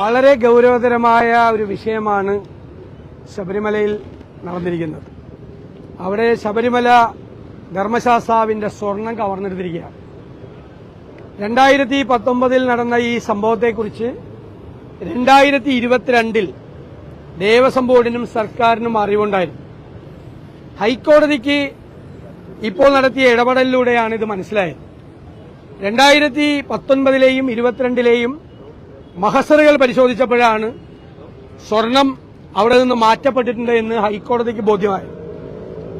വളരെ ഗൗരവതരമായ ഒരു വിഷയമാണ് ശബരിമലയിൽ നടന്നിരിക്കുന്നത്. അവിടെ ശബരിമല ധർമ്മശാസ്താവിന്റെ സ്വർണം കവർന്നെടുത്തിരിക്കുകയാണ്. രണ്ടായിരത്തി പത്തൊമ്പതിൽ നടന്ന ഈ സംഭവത്തെക്കുറിച്ച് രണ്ടായിരത്തി ഇരുപത്തിരണ്ടിൽ ദേവസ്വം ബോർഡിനും സർക്കാരിനും അറിവുണ്ടായിരുന്നു. ഹൈക്കോടതിക്ക് ഇപ്പോൾ നടത്തിയ ഇടപെടലിലൂടെയാണ് ഇത് മനസ്സിലായത്. രണ്ടായിരത്തി പത്തൊൻപതിലെയും ഇരുപത്തിരണ്ടിലെയും മഹസറുകൾ പരിശോധിച്ചപ്പോഴാണ് സ്വർണം അവിടെ നിന്ന് മാറ്റപ്പെട്ടിട്ടുണ്ട് എന്ന് ഹൈക്കോടതിക്ക് ബോധ്യമായി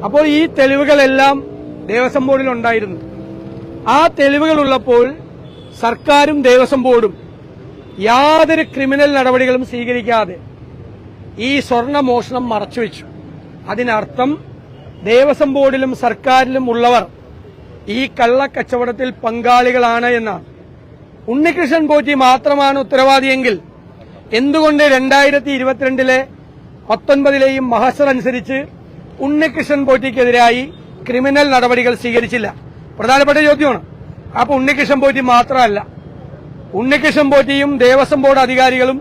അപ്പോൾ ഈ തെളിവുകളെല്ലാം ദേവസ്വം ബോർഡിൽ ഉണ്ടായിരുന്നു ആ തെളിവുകൾ ഉള്ളപ്പോൾ സർക്കാരും ദേവസ്വം ബോർഡും യാതൊരു ക്രിമിനൽ നടപടികളും സ്വീകരിക്കാതെ ഈ സ്വർണ മോഷണം മറച്ചുവെച്ചു. അതിനർത്ഥം ദേവസ്വം ബോർഡിലും സർക്കാരിലും ഉള്ളവർ ഈ കള്ളക്കച്ചവടത്തിൽ പങ്കാളികളാണ് എന്നാണ്. ഉണ്ണികൃഷ്ണൻ പോറ്റി മാത്രമാണ് ഉത്തരവാദിയെങ്കിൽ എന്തുകൊണ്ട് രണ്ടായിരത്തി ഇരുപത്തിരണ്ടിലെ പത്തൊൻപതിലെയും മഹസർ അനുസരിച്ച് ഉണ്ണികൃഷ്ണൻ പോറ്റിക്കെതിരായി ക്രിമിനൽ നടപടികൾ സ്വീകരിച്ചില്ല? പ്രധാനപ്പെട്ട ചോദ്യമാണ്. അപ്പൊ ഉണ്ണികൃഷ്ണൻ പോറ്റി മാത്രമല്ല. ഉണ്ണികൃഷ്ണൻ പോറ്റിയും ദേവസ്വം ബോർഡ് അധികാരികളും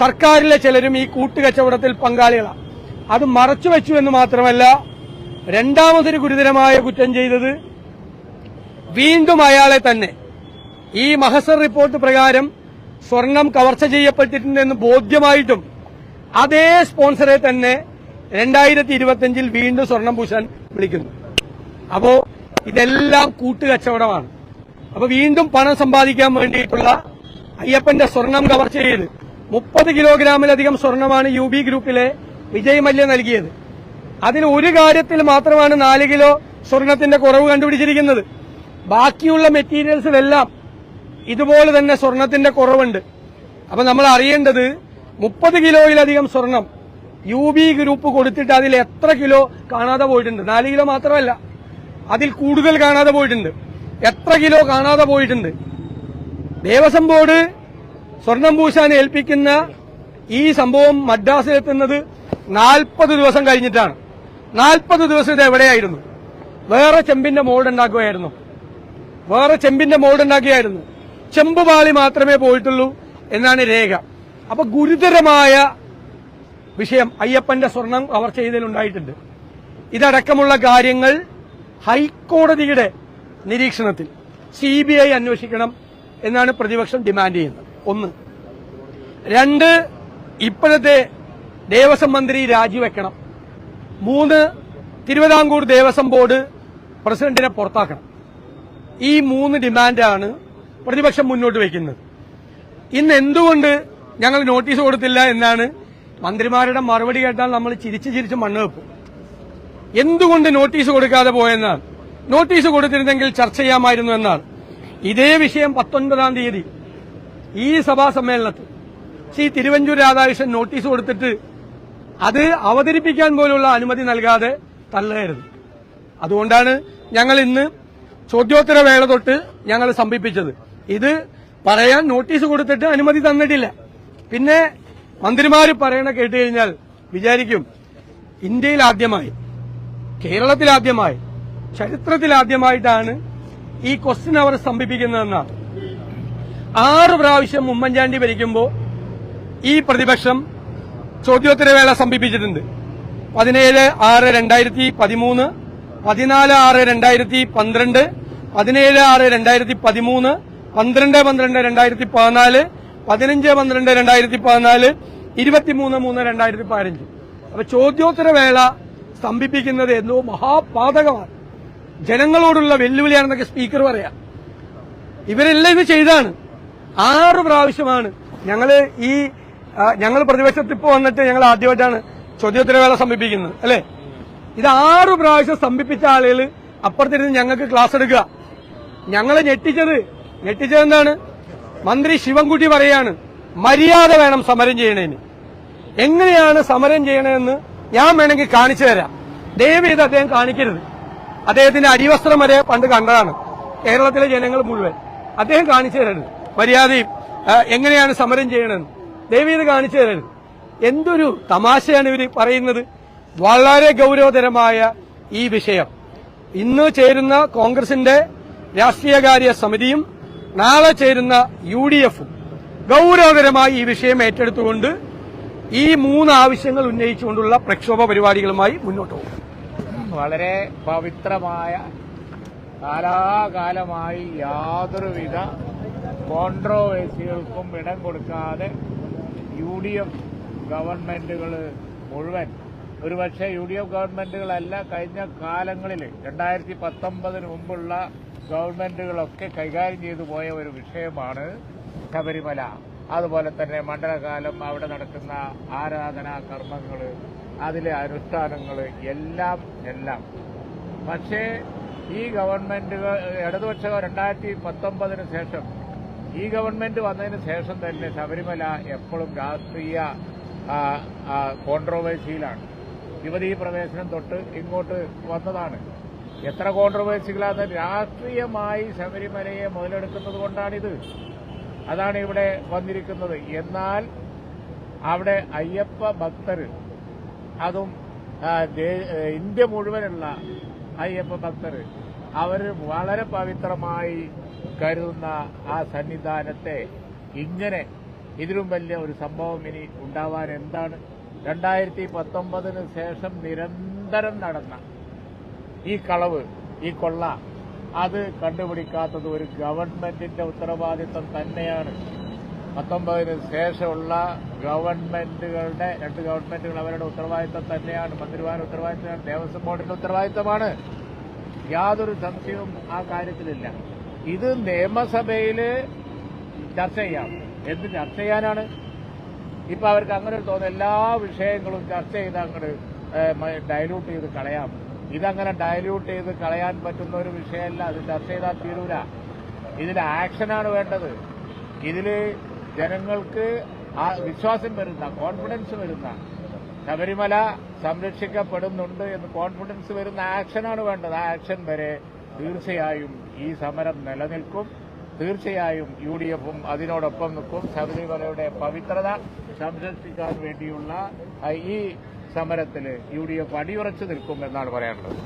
സർക്കാരിലെ ചിലരും ഈ കൂട്ടുകച്ചവടത്തിൽ പങ്കാളികളാണ് അത് മറച്ചുവെച്ചു എന്ന് മാത്രമല്ല രണ്ടാമതൊരു ഗുരുതരമായ കുറ്റം ചെയ്തത് വീണ്ടും അയാളെ തന്നെ. ഈ മഹസർ റിപ്പോർട്ട് പ്രകാരം സ്വർണം കവർച്ച ചെയ്യപ്പെട്ടിട്ടുണ്ടെന്ന് ബോധ്യമായിട്ടും അതേ സ്പോൺസറെ തന്നെ രണ്ടായിരത്തി ഇരുപത്തിയഞ്ചിൽ വീണ്ടും സ്വർണം പൂശാൻ വിളിക്കുന്നു. അപ്പോ ഇതെല്ലാം കൂട്ടുകച്ചവടമാണ്. അപ്പൊ വീണ്ടും പണം സമ്പാദിക്കാൻ വേണ്ടിയിട്ടുള്ള അയ്യപ്പന്റെ സ്വർണം കവർച്ച ചെയ്ത് മുപ്പത് കിലോഗ്രാമിലധികം സ്വർണമാണ് യു ബി ഗ്രൂപ്പിലെ വിജയ് മല്യ നൽകിയത്. അതിൽ ഒരു കാര്യത്തിൽ മാത്രമാണ് നാല് കിലോ സ്വർണത്തിന്റെ കുറവ് കണ്ടുപിടിച്ചിരിക്കുന്നത്. ബാക്കിയുള്ള മെറ്റീരിയൽസിലെല്ലാം ഇതുപോലെ തന്നെ സ്വർണത്തിന്റെ കുറവുണ്ട്. അപ്പൊ നമ്മൾ അറിയേണ്ടത് മുപ്പത് കിലോയിലധികം സ്വർണം യു ബി ഗ്രൂപ്പ് കൊടുത്തിട്ട് അതിൽ എത്ര കിലോ കാണാതെ പോയിട്ടുണ്ട്. നാല് കിലോ മാത്രമല്ല അതിൽ കൂടുതൽ കാണാതെ പോയിട്ടുണ്ട്. എത്ര കിലോ കാണാതെ പോയിട്ടുണ്ട്. ദേവസ്വം ബോർഡ് സ്വർണം പൂശാൻ ഏൽപ്പിക്കുന്ന ഈ സംഭവം മദ്രാസിലെത്തുന്നത് നാൽപ്പത് ദിവസം കഴിഞ്ഞിട്ടാണ്. നാൽപ്പത് ദിവസം ഇത് എവിടെയായിരുന്നു? വേറെ ചെമ്പിന്റെ മോൾഡ് ഉണ്ടാക്കുകയായിരുന്നു. വേറെ ചെമ്പിന്റെ മോൾഡ് ഉണ്ടാക്കിയായിരുന്നു ചെമ്പ് പാളി മാത്രമേ പോയിട്ടുള്ളൂ എന്നാണ് രേഖ. അപ്പൊ ഗുരുതരമായ വിഷയം അയ്യപ്പന്റെ സ്വർണം അവർ ചെയ്തതിലുണ്ടായിട്ടുണ്ട് ഇതടക്കമുള്ള കാര്യങ്ങൾ ഹൈക്കോടതിയുടെ നിരീക്ഷണത്തിൽ സി ബി ഐ അന്വേഷിക്കണം എന്നാണ് പ്രതിപക്ഷം ഡിമാൻഡ് ചെയ്യുന്നത്. ഒന്ന്. രണ്ട് ഇപ്പോഴത്തെ ദേവസ്വം മന്ത്രി രാജിവെക്കണം. മൂന്ന് തിരുവിതാംകൂർ ദേവസ്വം ബോർഡ് പ്രസിഡന്റിനെ പുറത്താക്കണം. ഈ മൂന്ന് ഡിമാൻഡാണ് പ്രതിപക്ഷം മുന്നോട്ട് വയ്ക്കുന്നത്. ഇന്ന് എന്തുകൊണ്ട് ഞങ്ങൾ നോട്ടീസ് കൊടുത്തില്ല എന്നാണ് മന്ത്രിമാരുടെ മറുപടി കേട്ടാൽ നമ്മൾ ചിരിച്ച് ചിരിച്ച് മണ്ണ് വെക്കും. എന്തുകൊണ്ട് നോട്ടീസ് കൊടുക്കാതെ പോയെന്നാണ്? നോട്ടീസ് കൊടുത്തിരുന്നെങ്കിൽ ചർച്ച ചെയ്യാമായിരുന്നു എന്നാണ് ഇതേ വിഷയം പത്തൊൻപതാം തീയതി ഈ സഭാ സമ്മേളനത്തിൽ ശ്രീ തിരുവഞ്ചൂർ രാധാകൃഷ്ണൻ നോട്ടീസ് കൊടുത്തിട്ട് അത് അവതരിപ്പിക്കാൻ പോലുള്ള അനുമതി നൽകാതെ തള്ളയായിരുന്നു അതുകൊണ്ടാണ് ഞങ്ങൾ ഇന്ന് ചോദ്യോത്തര വേള തൊട്ട് ഞങ്ങൾ സംഭിപ്പിച്ചത് ഇത് പറയാൻ നോട്ടീസ് കൊടുത്തിട്ട് അനുമതി തന്നിട്ടില്ല. പിന്നെ മന്ത്രിമാർ പറയണ കേട്ടുകഴിഞ്ഞാൽ വിചാരിക്കും ഇന്ത്യയിൽ ആദ്യമായി കേരളത്തിൽ ആദ്യമായി ചരിത്രത്തിൽ ആദ്യമായിട്ടാണ് ഈ ക്വസ്റ്റ്യൻ അവർ സ്തംഭിപ്പിക്കുന്നതെന്നാണ് ആറ് പ്രാവശ്യം ഉമ്മൻചാണ്ടി ഭരിക്കുമ്പോൾ ഈ പ്രതിപക്ഷം ചോദ്യോത്തരവേള സംഭിപ്പിച്ചിട്ടുണ്ട്. പതിനേഴ് ആറ് രണ്ടായിരത്തി പതിമൂന്ന് പതിനാല് ആറ് രണ്ടായിരത്തി പന്ത്രണ്ട് പതിനേഴ് ആറ് രണ്ടായിരത്തി പതിമൂന്ന് പന്ത്രണ്ട് പന്ത്രണ്ട് രണ്ടായിരത്തി പതിനാല് പതിനഞ്ച് പന്ത്രണ്ട് രണ്ടായിരത്തി പതിനാല് ഇരുപത്തിമൂന്ന് മൂന്ന് രണ്ടായിരത്തി പതിനഞ്ച്. അപ്പൊ ചോദ്യോത്തരവേള സ്തംഭിപ്പിക്കുന്നത് എന്തോ മഹാപാതകമാണ്. ജനങ്ങളോടുള്ള വെല്ലുവിളിയാണെന്നൊക്കെ സ്പീക്കർ പറയാം. ഇവരെല്ലാം ഇത് ചെയ്താണ്. ആറ് പ്രാവശ്യമാണ് ഞങ്ങൾ ഈ ഞങ്ങൾ പ്രതിപക്ഷത്ത് ഇപ്പോൾ വന്നിട്ട് ഞങ്ങൾ ആദ്യമായിട്ടാണ് ചോദ്യോത്തരവേള സമീപിക്കുന്നത് അല്ലെ? ഇത് ആറ് പ്രാവശ്യം സമീപിച്ച ആളുകൾ അപ്പുറത്തിരുന്ന് ഞങ്ങൾക്ക് ക്ലാസ് എടുക്കുക. ഞങ്ങളെ ഞെട്ടിച്ചത് ഞെട്ടിച്ചത് എന്താണ്? മന്ത്രി ശിവൻകുട്ടി പറയാണ് മര്യാദ വേണം സമരം ചെയ്യണേന്. എങ്ങനെയാണ് സമരം ചെയ്യണമെന്ന് ഞാൻ വേണമെങ്കിൽ കാണിച്ചു തരാം. ദയവ് ചെയ്ത് അദ്ദേഹം കാണിക്കരുത്. അദ്ദേഹത്തിന്റെ അടിവസ്ത്രം വരെ പണ്ട് കണ്ടതാണ്. കേരളത്തിലെ ജനങ്ങൾ മുഴുവൻ. അദ്ദേഹം കാണിച്ചു തരരുത്. മര്യാദയും എങ്ങനെയാണ് സമരം ചെയ്യണമെന്ന് ദൈവീത് കാണിച്ചു തരരുത്. എന്തൊരു തമാശയാണ് ഇവർ പറയുന്നത്. വളരെ ഗൗരവതരമായ ഈ വിഷയം. ഇന്ന് ചേരുന്ന കോൺഗ്രസിന്റെ രാഷ്ട്രീയകാര്യ സമിതിയും നാളെ ചേരുന്ന യു ഡി എഫും ഗൗരവതരമായി ഈ വിഷയം ഏറ്റെടുത്തുകൊണ്ട് ഈ മൂന്ന് ആവശ്യങ്ങൾ ഉന്നയിച്ചുകൊണ്ടുള്ള പ്രക്ഷോഭ പരിപാടികളുമായി മുന്നോട്ട് പോകും. വളരെ പവിത്രമായ കാലാകാലമായി യാതൊരുവിധ കോൺട്രോവേഴ്സികൾക്കും ഇടം കൊടുക്കാതെ യു ഡി എഫ് ഗവൺമെന്റുകൾ മുഴുവൻ. ഒരുപക്ഷെ യു ഡി എഫ് ഗവൺമെന്റുകളല്ല കഴിഞ്ഞ കാലങ്ങളിൽ രണ്ടായിരത്തി പത്തൊമ്പതിന് മുമ്പുള്ള ഗവൺമെന്റുകളൊക്കെ കൈകാര്യം ചെയ്തു പോയ ഒരു വിഷയമാണ് ശബരിമല. അതുപോലെ തന്നെ മണ്ഡലകാലം അവിടെ നടക്കുന്ന ആരാധനാ കർമ്മങ്ങൾ അതിലെ അനുഷ്ഠാനങ്ങൾ എല്ലാം എല്ലാം. പക്ഷേ ഈ ഗവൺമെന്റ് ഇടതുപക്ഷ രണ്ടായിരത്തി പത്തൊമ്പതിന് ശേഷം ഈ ഗവൺമെന്റ് വന്നതിന് ശേഷം തന്നെ ശബരിമല എപ്പോഴും രാഷ്ട്രീയ കോൺട്രോവേഴ്സിയിലാണ് യുവതീ പ്രവേശനം തൊട്ട് ഇങ്ങോട്ട് വന്നതാണ്. എത്ര കോൺട്രോവേഴ്സികളാണ് രാഷ്ട്രീയമായി ശബരിമലയെ മുതലെടുക്കുന്നത് കൊണ്ടാണിത്. അതാണ് ഇവിടെ വന്നിരിക്കുന്നത്. എന്നാൽ അവിടെ അയ്യപ്പ ഭക്തർ അതും ഇന്ത്യ മുഴുവനുള്ള അയ്യപ്പ ഭക്തർ അവർ വളരെ പവിത്രമായി കരുതുന്ന ആ സന്നിധാനത്തെ ഇങ്ങനെ ഇതിലും വലിയ ഒരു സംഭവം ഇനി ഉണ്ടാവാൻ എന്താണ്? രണ്ടായിരത്തി പത്തൊമ്പതിന് ശേഷം നിരന്തരം നടന്ന ഈ കളവ് ഈ കൊള്ള അത് കണ്ടുപിടിക്കാത്തത് ഒരു ഗവൺമെന്റിന്റെ ഉത്തരവാദിത്വം തന്നെയാണ്. പത്തൊമ്പതിന് ശേഷമുള്ള ഗവൺമെന്റുകളുടെ രണ്ട് ഗവൺമെന്റുകൾ അവരുടെ ഉത്തരവാദിത്തം തന്നെയാണ്. മന്ത്രിമാരുടെ ഉത്തരവാദിത്തമാണ് ദേവസ്വം ബോർഡിന്റെ ഉത്തരവാദിത്തമാണ് യാതൊരു സംശയവും ആ കാര്യത്തിലില്ല. ഇത് നിയമസഭയിൽ ചർച്ച ചെയ്യാം. എന്ത് ചർച്ച ചെയ്യാനാണ്? ഇപ്പൊ അവർക്ക് അങ്ങനെ ഒരു തോന്നുന്നു എല്ലാ വിഷയങ്ങളും ചർച്ച ചെയ്ത് അങ്ങോട്ട് ഡയലൂട്ട് ചെയ്ത് കളയാം. ഇതങ്ങനെ ഡയല്യൂട്ട് ചെയ്ത് കളയാൻ പറ്റുന്ന ഒരു വിഷയമല്ല. അത് ചർച്ച ചെയ്താൽ തീരൂല. ഇതിൽ ആക്ഷനാണ് വേണ്ടത്. ഇതിൽ ജനങ്ങൾക്ക് ആ വിശ്വാസം വരുന്ന കോൺഫിഡൻസ് വരുന്ന ശബരിമല സംരക്ഷിക്കപ്പെടുന്നുണ്ട് എന്ന് കോൺഫിഡൻസ് വരുന്ന ആക്ഷനാണ് വേണ്ടത്. ആ ആക്ഷൻ വരെ തീർച്ചയായും ഈ സമരം നിലനിൽക്കും. തീർച്ചയായും യു ഡി എഫും അതിനോടൊപ്പം നിൽക്കും. ശബരിമലയുടെ പവിത്രത സംരക്ഷിക്കാൻ വേണ്ടിയുള്ള ഈ സമരത്തിൽ യു ഡി എഫ് അടിയുറച്ചു നിൽക്കും എന്നാണ് പറയാനുള്ളത്.